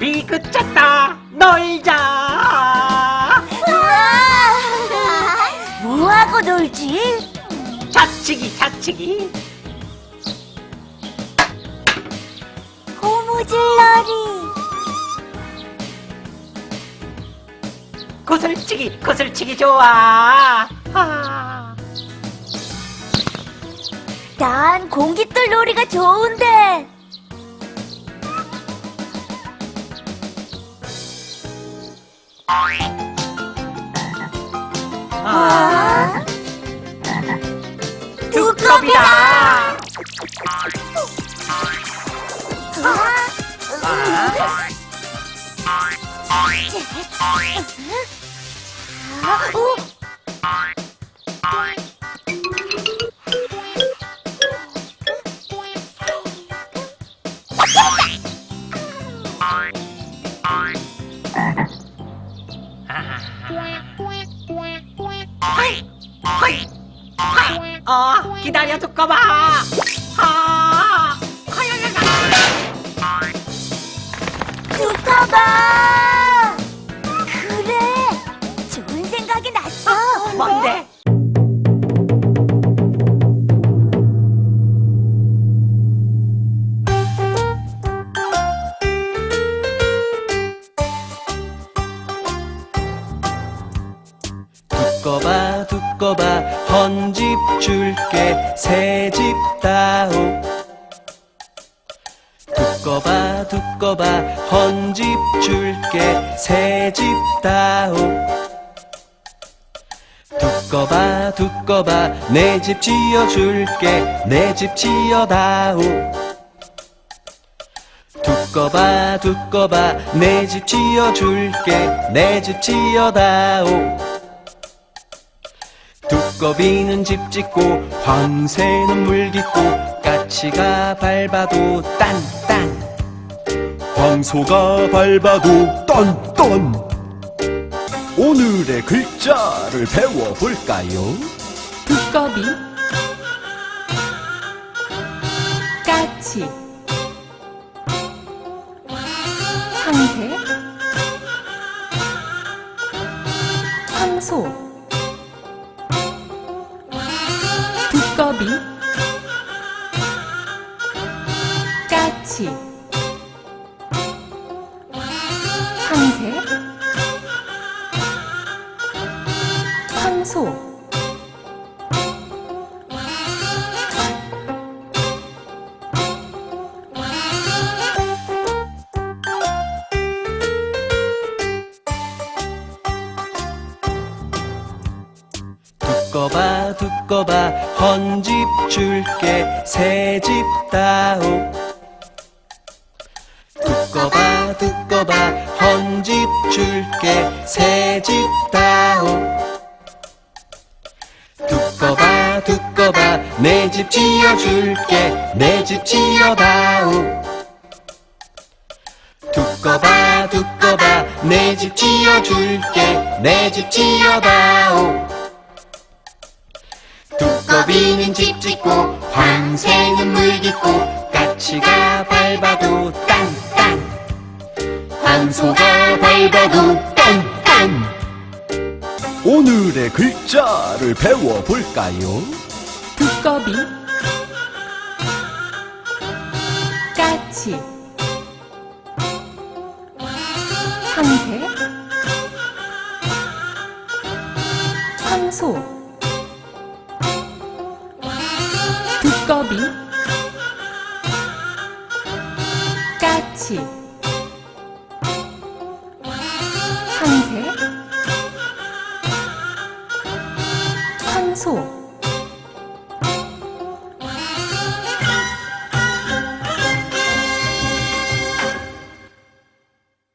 비그 쳤다 놀자 우와! 뭐하고 놀지? 자치기 자치기 고무줄놀이. 구슬치기 구슬치기 좋아 아, 난 공깃돌 놀이가 좋은데. 아, 두꺼비다. 아, 아, 오, 기다려 두꺼봐 아 하야야야 두꺼봐. 그래, 좋은 생각이 났어. 뭔데 두꺼봐 두꺼봐. 헌집 줄게. 새집 다오. 두꺼봐 두꺼봐. 헌집 줄게. 새집 다오. 두꺼봐 두꺼봐. 내 집 지어줄게. 내 집 지어다오. 두꺼봐 두꺼봐. 내 집 지어줄게. 내 집 지어다오 두꺼비는 집 짓고 황새는 물 깃고 까치가 밟아도 딴딴. 황소가 밟아도 딴딴 오늘의 글자를 배워볼까요? 두꺼비. 까치. 황새. 황소 까치 황새 황소? 두꺼봐 두꺼봐 헌집 줄게 새집 다오 두꺼봐 두꺼봐. 헌집 줄게 새집 다오. 두꺼봐 두꺼봐. 내 집 지어줄게 내 집 지어다오. 두꺼봐 두꺼봐. 내 집 지어줄게 내 집 지어다오. 두꺼비는 집 짓고 황새는 물 깃고 까치가 밟아도 황소가 밟아도 딴딴. 오늘의 글자를 배워볼까요? 두꺼비. 까치. 황새 황소. 두꺼비. 까치 醋